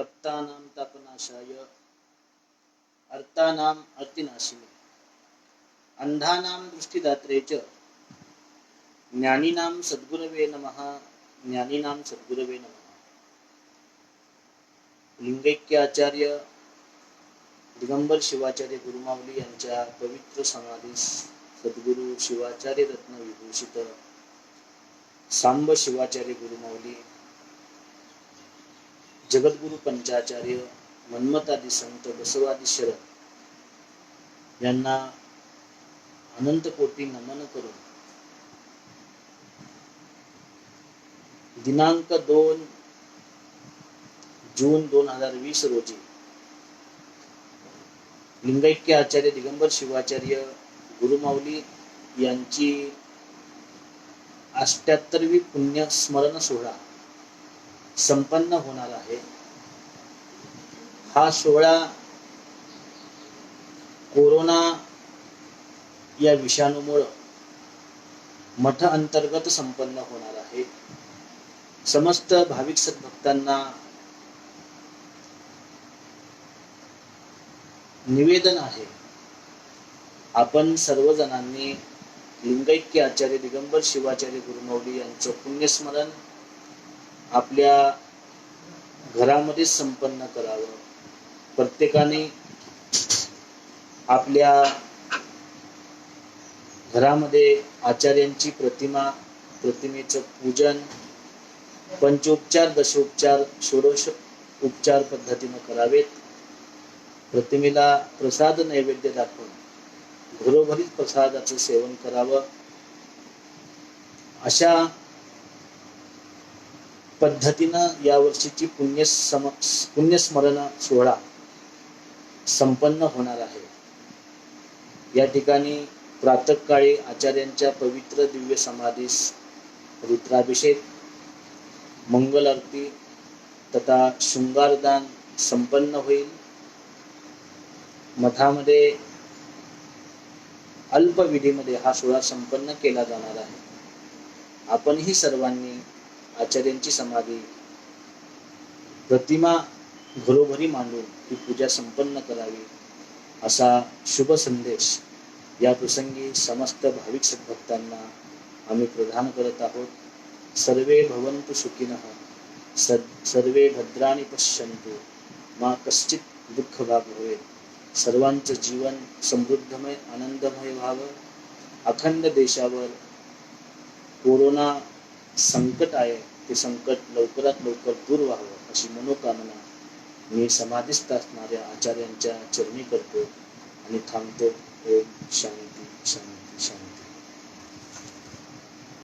तप्तानां तापनाशाय। अर्थानाम अर्तिनाशिने अंधानां दृष्टिदात्रे च ज्ञानीनां सद्गुरवे नमः ज्ञानीनां सद्गुरवे नमः। लिंगैक्य आचार्य दिगंबर शिवाचार्य गुरुमावली यांच्या पवित्र समाधीस सद्गुरु शिवाचार्य रत्न विभूषित सांब शिवाचार्य गुरुमावली जगद्गुरु पंचाचार्य मन्मतादी संत बसवादी शरद यांना अनंत कोटी नमन करून दिनांक दोन जून दोन हजार वीस रोजी लिंगैक्य आचार्य दिगंबर शिवाचार्य गुरुमाऊली यांची अष्ट्याहत्तरवी पुण्य स्मरण सोहळा संपन्न होणार आहे. हा सोहळा कोरोना या विषाणूमुळं मठ अंतर्गत संपन्न होणार आहे. समस्त भाविक सद्भक्तांना निवेदन आहे. आपण सर्वजणांनी लिंगैक्य आचार्य दिगंबर शिवाचार्य गुरुमौली यांचं पुण्यस्मरण आपल्या घरामध्ये संपन्न करावं. प्रत्येकाने आपल्या घरामध्ये आचार्यांची प्रतिमा प्रतिमेचं पूजन पंचोपचार दशोपचार षोडश उपचार पद्धतीनं करावेत. प्रतिमेला प्रसाद नैवेद्य दाखवून घरोघरीच प्रसादाचं सेवन करावं. अशा पद्धतीनं यावर्षीची पुण्य सम पुण्यस्मरण सोहळा संपन्न होणार आहे. या ठिकाणी प्रातःकाळी आचार्यांच्या पवित्र दिव्य समाधीस रुद्राभिषेक मंगल आरती तथा शृंगारदान संपन्न होईल. मठामध्ये अल्पविधीमध्ये हा सोहळा संपन्न केला जाणार आहे. आपणही सर्वांनी आचार्यांची समाधी. प्रतिमा घरोघरी मांडून ही पूजा संपन्न करावी असा शुभ संदेश या प्रसंगी समस्त भाविक सद्भक्तांना आम्ही प्रदान करत आहोत. सर्वे भवन्तु सुखिनः सद सर्वे भद्राणी पश्यन्तु मा कश्चित दुःख भाग होईल सर्वांचं जीवन समृद्धमय आनंदमय व्हावं. अखंड देशावर कोरोना संकट आहे. हे संकट लवकरात लवकर दूर व्हावं अशी मनोकामना मी समाधीस्थ असणाऱ्या आचार्यांच्या चरणी करतो आणि थांबतो. ओम शांती शांती शांती.